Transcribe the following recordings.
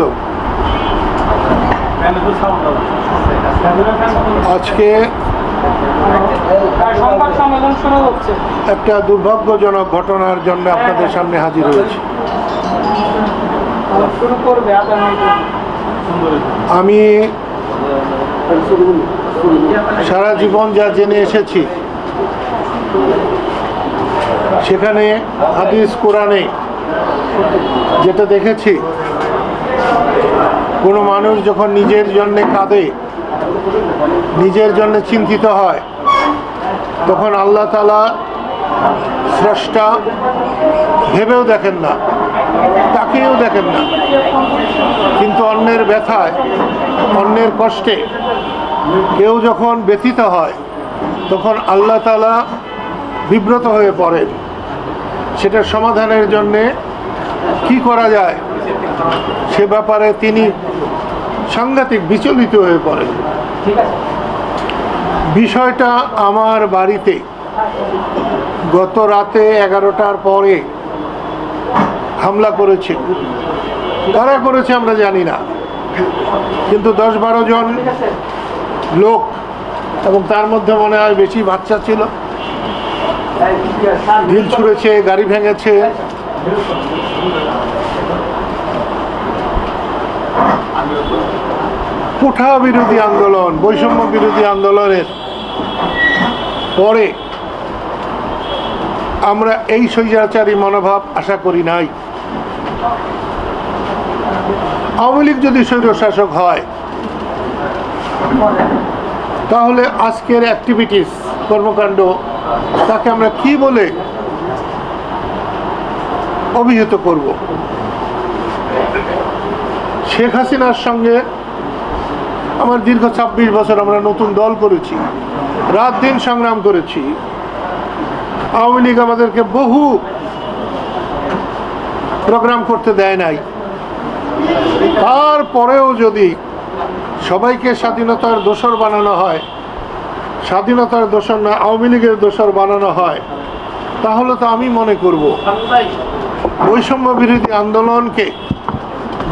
তো আজকে একটা দুর্ভাগ্যজনক ঘটনার জন্য আপনাদের সামনে হাজির হয়েছি। আমি সারা জীবন যা জেনে এসেছি, সেখানে হাদিস কোরআনে যেটা দেখেছি কোনো মানুষ যখন নিজের জন্যে কাঁদে, নিজের জন্য চিন্তিত হয়, তখন আল্লাহ তালা স্রষ্টা ভেবেও দেখেন না, তাকেও দেখেন না। কিন্তু অন্যের ব্যথায়, অন্যের কষ্টে কেউ যখন ব্যথিত হয়, তখন আল্লাহ তালা বিব্রত হয়ে পড়েন। সেটা সমাধানের জন্যে কি করা যায়? সে ব্যাপারে তিনি সাংঘাতিক বিচলিত হয়ে পড়েন। বিষয়টা আমার বাড়িতে গত রাতে এগারোটার পরে হামলা করেছে কারা করেছে আমরা জানি না। কিন্তু দশ বারো জন লোক এবং তার মধ্যে মনে হয় বেশি বাচ্চা ছিল। ঢিল ছুঁড়েছে, গাড়ি ভেঙেছে কোঠা বিরোধী আন্দোলন, বৈষম্য বিরোধী আন্দোলনের পরে আমরা এই স্বৈরাচারী মনোভাব আশা করি নাই। আওয়ামী লীগ যদি স্বৈরশাসক হয়, তাহলে আজকের অ্যাক্টিভিটিস কর্মকাণ্ড, তাকে আমরা কি বলে অভিহিত করব। শেখ হাসিনার সঙ্গে আমার দীর্ঘ ছাব্বিশ বছর আমরা নতুন দল করেছি, রাত দিন সংগ্রাম করেছি। আওয়ামী লীগ আমাদেরকে বহু প্রোগ্রাম করতে দেয় নাই। তারপরেও যদি সবাইকে স্বাধীনতার দোসর বানানো হয়, স্বাধীনতার দোসর না, আওয়ামী লীগের দোসর বানানো হয়, তাহলে তো আমি মনে করব বৈষম্য বিরোধী আন্দোলনকে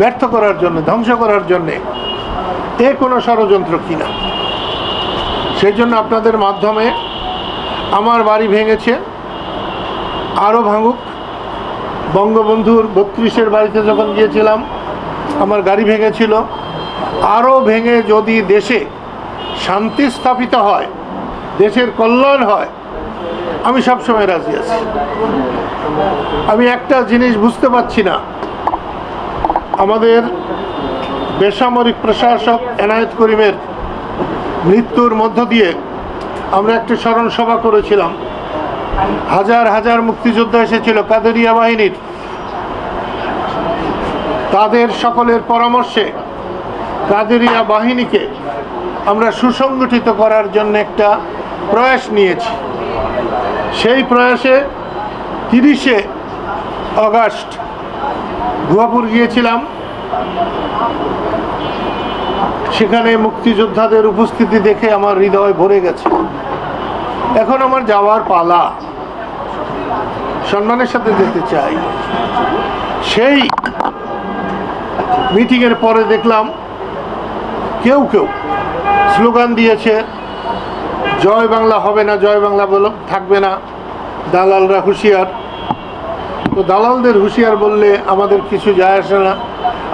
ব্যর্থ করার জন্য, ধ্বংস করার জন্যে এ কোনো ষড়যন্ত্র কিনা সেই জন্য আপনাদের মাধ্যমে আমার বাড়ি ভেঙেছে, আরও ভাঙুক। বঙ্গবন্ধুর বত্রিশের বাড়িতে যখন গিয়েছিলাম, আমার গাড়ি ভেঙেছিল। আরও ভেঙে যদি দেশে শান্তি স্থাপিত হয়, দেশের কল্যাণ হয়, আমি সবসময় রাজি আছি। আমি একটা জিনিস বুঝতে পারছি না। আমাদের বেসামরিক প্রশাসক এনায়েত করিমের মৃত্যুর মধ্য দিয়ে আমরা একটি স্মরণ সভা করেছিলাম। হাজার হাজার মুক্তিযোদ্ধা এসেছিল কাদেরিয়া বাহিনীর। তাদের সকলের পরামর্শে কাদেরিয়া বাহিনীকে আমরা সুসংগঠিত করার জন্য একটা প্রয়াস নিয়েছি। সেই প্রয়াসে তিরিশে অগাস্ট গুয়াপুর গিয়েছিলাম। সেখানে মুক্তিযোদ্ধাদের উপস্থিতি দেখে আমার হৃদয় ভরে গেছে। এখন আমার যাওয়ার পালা সম্মানের সাথে যেতে চাই। সেই মিটিংয়ের পরে দেখলাম কেউ কেউ স্লোগান দিয়েছে, জয় বাংলা হবে না, জয় বাংলা বলো, থাকবে না। দালালরা হুঁশিয়ার। তো দালালদের হুঁশিয়ার বললে আমাদের কিছু যায় আসে না।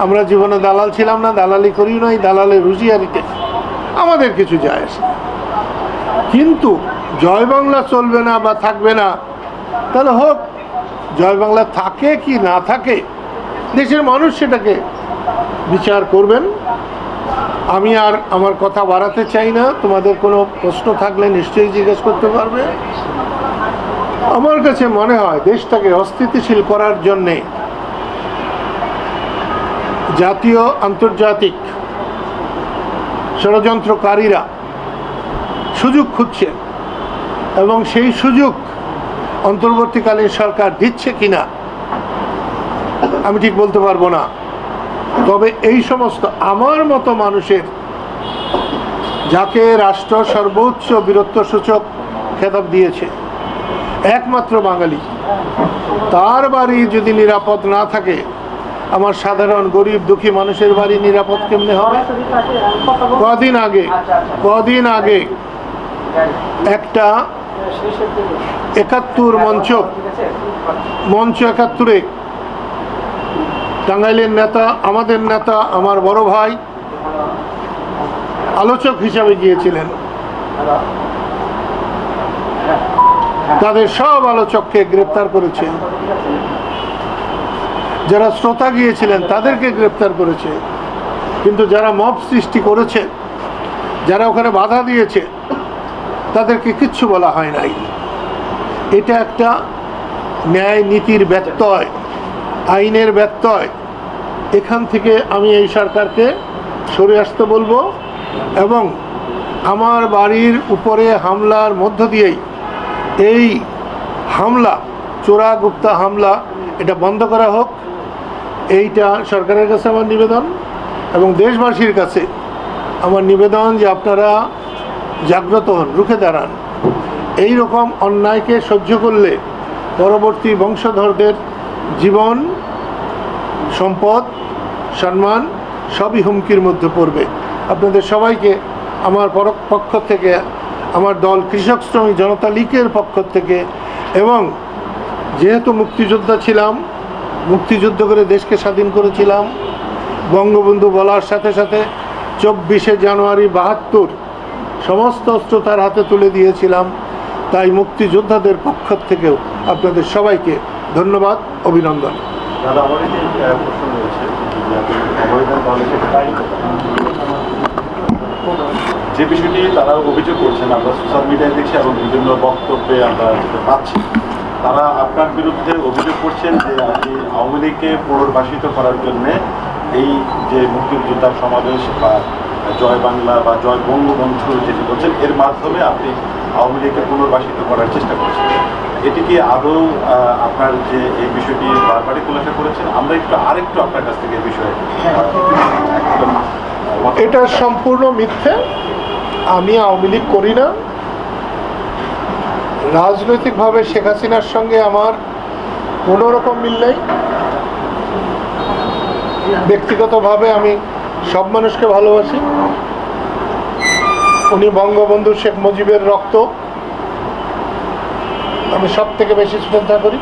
আমরা জীবনে দালাল ছিলাম না, দালালি করি নাই, দালালের হুঁশিয়ারিতে আমাদের কিছু যায় আসে না। কিন্তু জয় বাংলা চলবে না বা থাকবে না, তাহলে হোক, জয় বাংলা থাকে কি না থাকে, দেশের মানুষ সেটাকে বিচার করবেন। আমি আর আমার কথা বাড়াতে চাই না, তোমাদের কোনো প্রশ্ন থাকলে নিশ্চয়ই জিজ্ঞেস করতে পারবে। আমার কাছে মনে হয় দেশটাকে অস্থিতিশীল করার জন্যে জাতীয় আন্তর্জাতিক ষড়যন্ত্রকারীরা সুযোগ খুঁজছে এবং সেই সুযোগ অন্তর্বর্তীকালীন সরকার দিচ্ছে কিনা, আমি ঠিক বলতে পারব না। তবে এই সমস্ত আমার মতো মানুষের, যাকে রাষ্ট্র সর্বোচ্চ বীরত্ব সূচক খেতাব দিয়েছে একমাত্র বাঙালি। তার বাড়ি যদি নিরাপদ না থাকে, আমার সাধারণ গরিব দুঃখী মানুষের বাড়ি নিরাপদ কেমনে হবে? কদিন আগে কদিন আগে একটা একাত্তর মঞ্চ মঞ্চ একাত্তরে টাঙ্গাইলের নেতা, আমাদের নেতা, আমার বড় ভাই, আলোচক হিসাবে গিয়েছিলেন। তাদের সব আলোচককে গ্রেপ্তার করেছে। যারা শ্রোতা গিয়েছিলেন, তাদেরকে গ্রেপ্তার করেছে। কিন্তু যারা মব সৃষ্টি করেছে, যারা ওখানে বাধা দিয়েছে, তাদেরকে কিচ্ছু বলা হয় নাই। এটা একটা ন্যায় নীতির ব্যত্যয়, আইনের ব্যত্যয়। এখান থেকে আমি এই সরকারকে সরে আসতে বলব এবং আমার বাড়ির উপরে হামলার মধ্য দিয়েই এই হামলা চোরা গুপ্তা হামলা, এটা বন্ধ করা হোক। এইটা সরকারের কাছে আমার নিবেদন এবং দেশবাসীর কাছে আমার নিবেদন যে আপনারা জাগ্রত হন, রুখে দাঁড়ান। এই রকম অন্যায়কে সহ্য করলে পরবর্তী বংশধরদের জীবন, সম্পদ, সম্মান সবই হুমকির মধ্যে পড়বে। আপনাদের সবাইকে আমার পক্ষ থেকে আমার দল কৃষক শ্রমিক জনতা লীগের পক্ষ থেকে এবং যেহেতু মুক্তিযোদ্ধা ছিলাম, মুক্তিযুদ্ধ করে দেশকে স্বাধীন করেছিলাম, বঙ্গবন্ধু বলার সাথে সাথে চব্বিশে জানুয়ারি বাহাত্তর সমস্ত অস্ত্র তার হাতে তুলে দিয়েছিলাম, তাই মুক্তিযোদ্ধাদের পক্ষ থেকেও আপনাদের সবাইকে ধন্যবাদ, অভিনন্দন। দাদা আমার প্রশ্ন রয়েছে। যে বিষয়টি তারা অভিযোগ করছেন, আমরা সোশ্যাল মিডিয়ায় দেখছি এবং বিভিন্ন বক্তব্যে আমরা পাচ্ছি, তারা আপনার বিরুদ্ধে অভিযোগ করছেন যে আপনি আওয়ামী লীগকে পুনর্বাসিত করার জন্যে এই যে মুক্তিযোদ্ধার সমাবেশ বা জয় বাংলা বা জয় বঙ্গবন্ধু যেটি করছেন এর মাধ্যমে আপনি আওয়ামী লীগকে পুনর্বাসিত করার চেষ্টা করছেন। এটি কি আদৌ আপনার যে এই বিষয়টি বারবারই খোলাসা করেছেন? আমরা একটু আরেকটু আপনার কাছ থেকে এই বিষয়ে এটা সম্পূর্ণ মিথ্যে। আমি আওয়ামী লীগ করি না। রাজনৈতিকভাবে শেখ হাসিনার সঙ্গে আমার কোনো রকম মিল নেই। ব্যক্তিগতভাবে আমি সব মানুষকে ভালোবাসি। উনি বঙ্গবন্ধু শেখ মুজিবের রক্ত। আমি সব থেকে বেশি শ্রদ্ধা করি।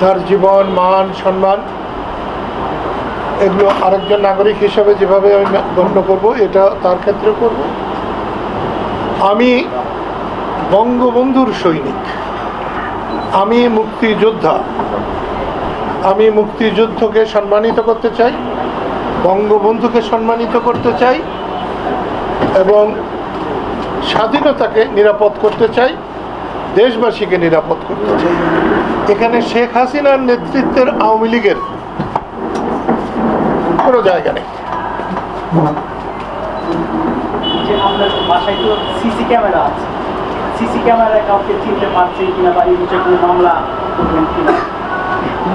তার জীবন, মান, সম্মান এগুলো আরেকজন নাগরিক হিসাবে যেভাবে আমি গণ্য করব, এটা তার ক্ষেত্রে করব। আমি বঙ্গবন্ধুর সৈনিক, আমি মুক্তিযোদ্ধা, আমি মুক্তিযুদ্ধকে সম্মানিত করতে চাই, বঙ্গবন্ধুকে সম্মানিত করতে চাই, এবং স্বাধীনতাকে নিরাপদ করতে চাই, দেশবাসীকে নিরাপদ করতে চাই। এখানে শেখ হাসিনার নেতৃত্বের আওয়ামী লীগের কোনো জায়গা নেই। সিসি ক্যামেরা আছে। সিসি ক্যামেরায় কাউকে চিনতে পারছেন কিনা বা এই বিষয়ে কোনো মামলা করবেন কিনা?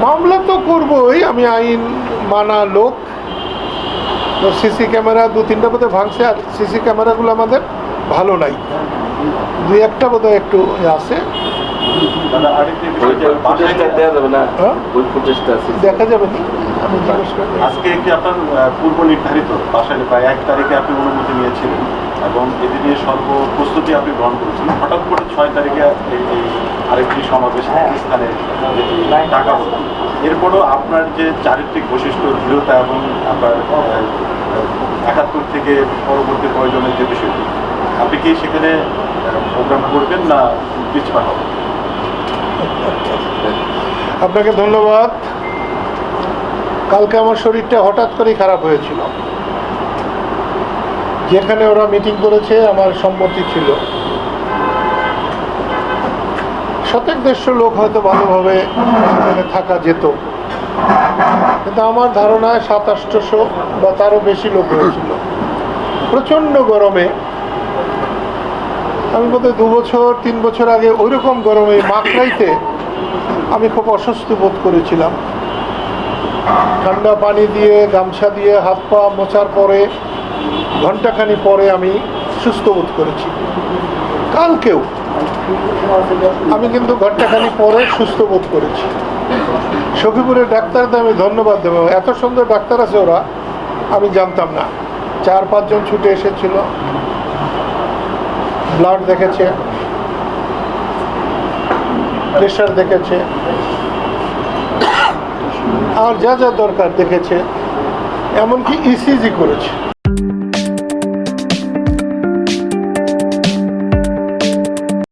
মামলা তো করবই আমি আইন মানা লোক। তো সিসি ক্যামেরা দু তিনটা বোধহয় ভাঙছে আর সিসি ক্যামেরাগুলো আমাদের ভালো নাই। দুই একটা বোধহয় একটু আছে। হ্যাঁ? ওই ফুটেজটা আছে দেখা যাবে নি? আজকে একটি আপনার পূর্ব নির্ধারিত? বাসায় প্রায় এক তারিখে আপনি অনুমতি নিয়েছিলেন এবং এটি নিয়ে সর্ব প্রস্তুতি আপনি গ্রহণ করেছিলেন হঠাৎ করে ছয় তারিখে এই আরেকটি সমাবেশ স্থানে যেটি ডাকা হলো। এরপরও আপনার যে চারিত্রিক বৈশিষ্ট্য দৃঢ়তা এবং আপনার একাত্তর থেকে পরবর্তী প্রয়োজনের যে বিষয়টি আপনি কি সেখানে প্রোগ্রাম করবেন না পিছপা হবে? আপনাকে ধন্যবাদ। কালকে আমার শরীরটা হঠাৎ করেই খারাপ হয়েছিল। যেখানে ওরা মিটিং করেছে, আমার সম্মতি ছিল। শতেক দেড়শো লোক হয়তো ভালোভাবে সেখানে থাকা যেত। কিন্তু আমার ধারণায় সাত, আটশোশো বা তারও বেশি লোক হয়েছিল। প্রচণ্ড গরমে, আমি বোধহয় দু বছর, তিন বছর আগে ওইরকম গরমে মাকড়াইতে আমি খুব অস্বস্তি বোধ করেছিলাম। ঠান্ডা পানি দিয়ে, গামছা দিয়ে, হাত পা মোছার পরে ঘন্টাখানি পরে আমি সুস্থ বোধ করেছি। কালকেও আমি কিন্তু ঘন্টাখানি পরে সুস্থ বোধ করেছি। সখীপুরের ডাক্তারদের আমি ধন্যবাদ দেবো। এত সুন্দর ডাক্তার আছে ওরা, আমি জানতাম না। চার, পাঁচজন ছুটে এসেছিল। ব্লাড দেখেছে। প্রেশার দেখেছে। আর যা যা দরকার দেখেছে এমনকি ইসিজি করেছে।